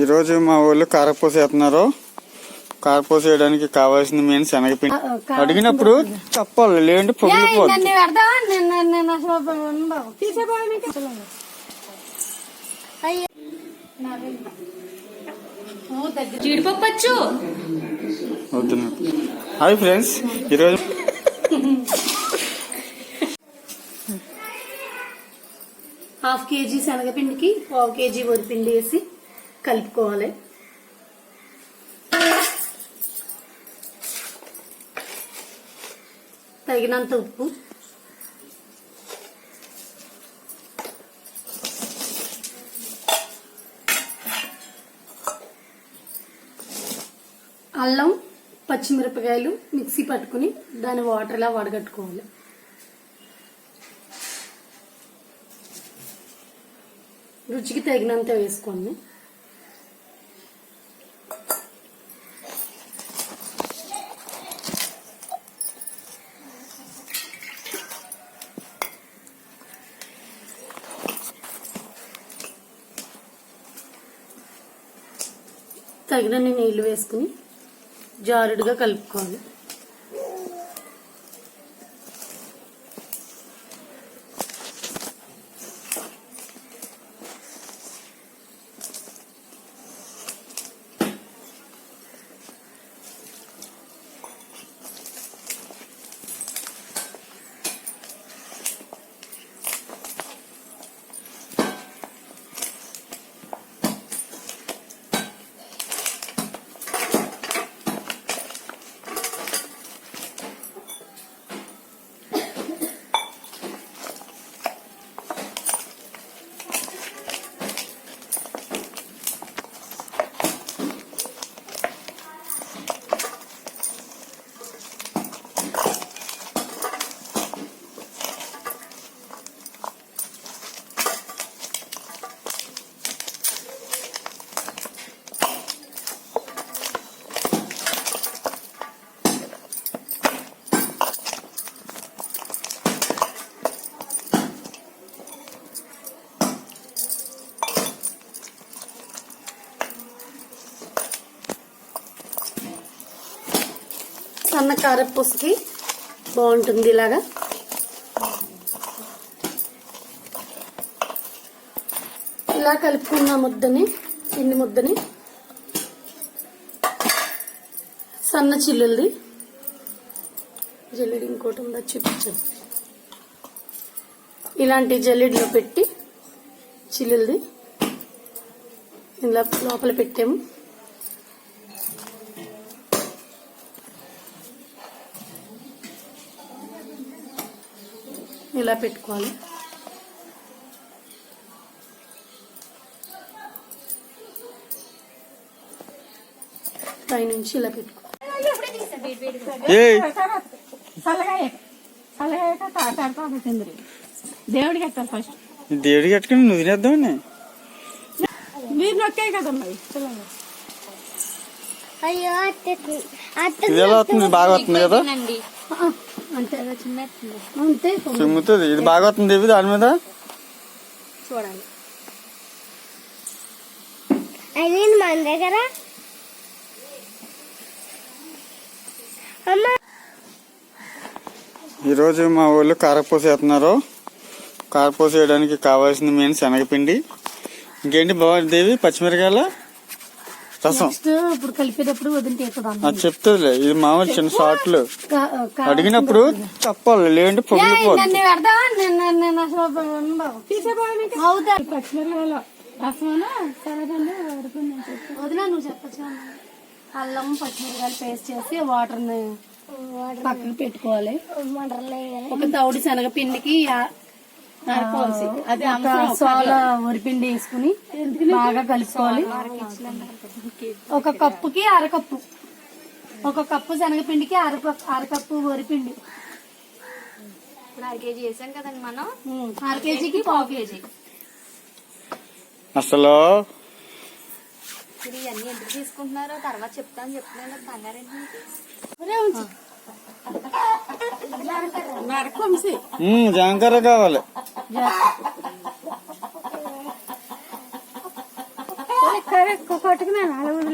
ఈరోజు మా ఊళ్ళో కారపూస వేస్తున్నారు. కారపూస వేయడానికి కావాల్సిన మెయిన్ శనగపిండి. అడిగినప్పుడు చెప్పాలి లేదంటే జీడిపప్పు అవుతున్నా హాయ్ ఫ్రెండ్స్ ఈరోజు హాఫ్ కేజీ శనగపిండికి పావు కేజీ వరిపిండి వేసి కలుపుకోవాలి. తగినంత ఉప్పు. అల్లం పచ్చిమిరపకాయలు మిక్సీ పట్టుకుని దాని వాటర్లా వడగట్టుకోవాలి. రుచికి తగినంత వేసుకోండి. తగినన్ని నీళ్ళు వేసుకుని జారుడుగా కలుపుకోవాలి. సన్న కారపూసకి బాగుంటుంది ఇలాగా. ఇలా కలుపుకున్న ముద్దని పిండి ముద్దని. సన్న చిల్లులది. జల్లెడి ఇంకోటి ఉందా చూపించాను ఇలాంటి జల్లెడిలో పెట్టి చిల్లుల్ది. ఇలా లోపల పెట్టాము. ఇలా పెట్టుకోవాలి? పైనుంచి ఇలా పెట్టుకోవాలి ఏ దేవుడికి ఎత్తాలి ఫస్ట్ దేవుడికి కట్టుకుని నువ్వు తినేద్దామని? మీరు నొక్కాయి కదమ్మా అయ్యో అత్త ఇది ఎలా వస్తుంది బాగా వస్తుంది కదా? అంటే చిన్న అంతే చిమ్ముతుంది. ఇది బాగా వస్తుంది ఇవి దాని మీద? చూడాలి. అది మన దగ్గర? ఈరోజు మా ఊళ్ళో కారపూస వేస్తున్నారు. కారపూస వేయడానికి కావాల్సిన మెయిన్ శనగపిండి. ఇంకేంటి బాగుంది దేవి పచ్చిమిరకాయల? రసం నెక్స్ట్ ఇప్పుడు కలిపేటప్పుడు వదిలితే కదా అది చెప్తుందిలే ఇది మామూలు చిన్న షార్ట్లు అడిగినప్పుడు చెప్పాలి లేదంటే వదినా నువ్వు చెప్పచ్చు అల్లం పచ్చిమిరకాయలు పేస్ట్ చేసి వాటర్ని పక్కన పెట్టుకోవాలి. ఒక తౌడి శనగపిండికి సోల వరిపిండి వేసుకుని బాగా కలుపుకోవాలి. ఒక కప్పుకి అరకప్పు. ఒక కప్పు శనగపిండికి అర అరకప్పు వరిపిండి. ఇప్పుడు అర కేజీ వేసాం కదండి మనం. అర కేజీకి పావు కేజీ. అసలు? ఇప్పుడు ఇవన్నీ ఎందుకు తీసుకుంటున్నారో తర్వాత చెప్తాను చెప్తున్నాను కావాలి. కరెక్ట్ కొట్టుకున్నాను అలా వదిలే